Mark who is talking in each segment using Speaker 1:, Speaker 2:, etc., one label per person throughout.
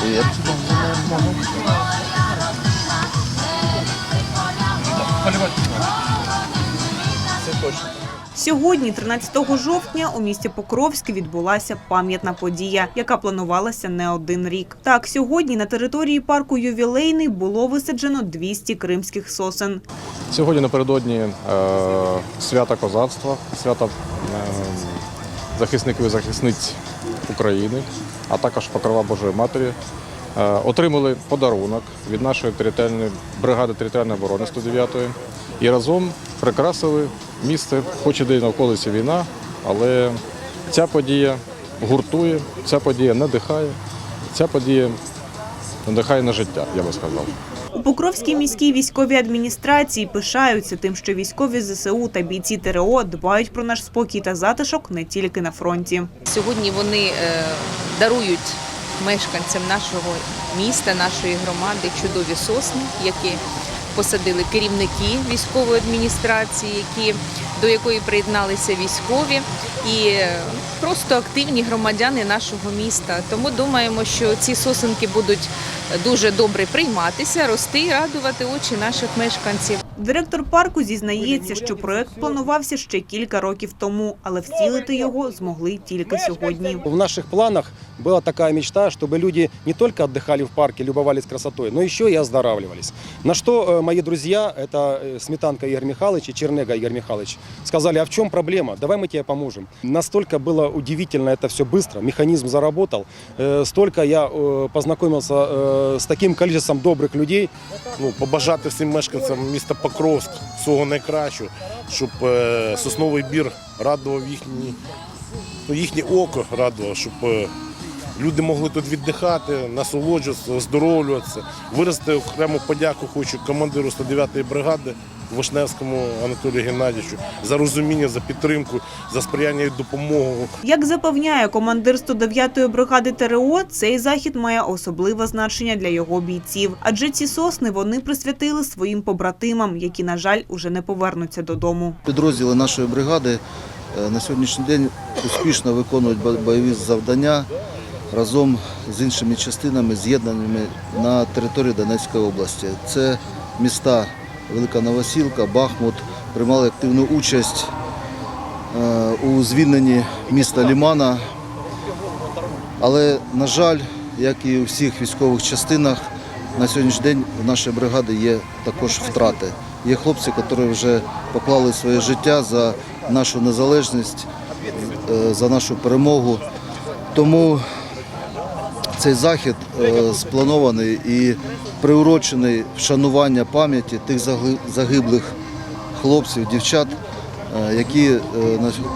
Speaker 1: Привет.
Speaker 2: Сьогодні, 13 жовтня, у місті Покровськ відбулася пам'ятна подія, яка планувалася не один рік. Так, сьогодні на території парку Ювілейний було висаджено 200 кримських сосен.
Speaker 3: Сьогодні напередодні е, свята козацтва, свята е, захисників і захисниць України, а також Покрова Божої Матері. е, Отримали подарунок від нашої територіальної бригади територіальної оборони 109-ї і разом прикрасили місце, хоч іде на околиці війна, але ця подія гуртує, ця подія надихає, ця подія надихає на життя, я би сказав.
Speaker 2: У Покровській міській військовій адміністрації пишаються тим, що військові ЗСУ та бійці ТРО дбають про наш спокій та затишок не тільки на фронті.
Speaker 4: Сьогодні вони е, дарують мешканцям нашого міста, нашої громади чудові сосни, які посадили керівники військової адміністрації, які, до якої приєдналися військові і е, просто активні громадяни нашого міста. Тому думаємо, що ці сосенки будуть дуже добре прийматися, рости радувати очі наших мешканців.
Speaker 2: Директор парку зізнається, що проект планувався ще кілька років тому, але втілити його змогли тільки сьогодні.
Speaker 5: В наших планах была такая мечта, чтобы люди не только отдыхали в парке, любовались красотой, но еще и оздоравливались. На что э, мои друзья, это э, Сметанка Игорь Михайлович и Чернега Игорь Михайлович, сказали, а в чем проблема? Давай мы тебе поможем. Настолько было удивительно это все быстро, механизм заработал, Э, столько я э, познакомился э, с таким количеством добрых людей,
Speaker 6: ну, побажати всім мешканцям міста Покровськ свого найкращого, щоб е, сосновий бір радував їхні, ну, їхнє око радував, щоб е, люди могли тут віддихати, насолоджуватися, оздоровлюватися. Виразити окрему подяку хочу командиру 109-ї бригади Вишневському Анатолію Геннадійовичу за розуміння, за підтримку, за сприяння і допомогу.
Speaker 2: Як запевняє командир 109-ї бригади ТРО, цей захід має особливе значення для його бійців. Адже ці сосни вони присвятили своїм побратимам, які, на жаль, уже не повернуться додому.
Speaker 1: Підрозділи нашої бригади е, на сьогоднішній день успішно виконують бо- бойові завдання разом з іншими частинами, з'єднаними на території Донецької області. Це міста Велика Новосілка, Бахмут приймали активну участь е, у звільненні міста Лімана. Але, на жаль, як і у всіх військових частинах, на сьогоднішній день в нашій бригаді є також втрати. Є хлопці, які вже поклали своє життя за нашу незалежність, е, за нашу перемогу. Тому цей захід е, спланований і приурочений вшанування пам'яті тих загиблих хлопців, дівчат, е, які е,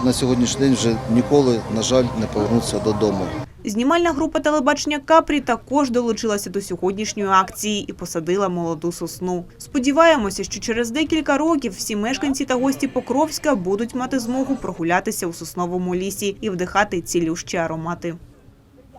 Speaker 1: на сьогоднішній день вже ніколи, на жаль, не повернуться додому.
Speaker 2: Знімальна група телебачення Капрі також долучилася до сьогоднішньої акції і посадила молоду сосну. Сподіваємося, що через декілька років всі мешканці та гості Покровська будуть мати змогу прогулятися у сосновому лісі і вдихати цілющі аромати.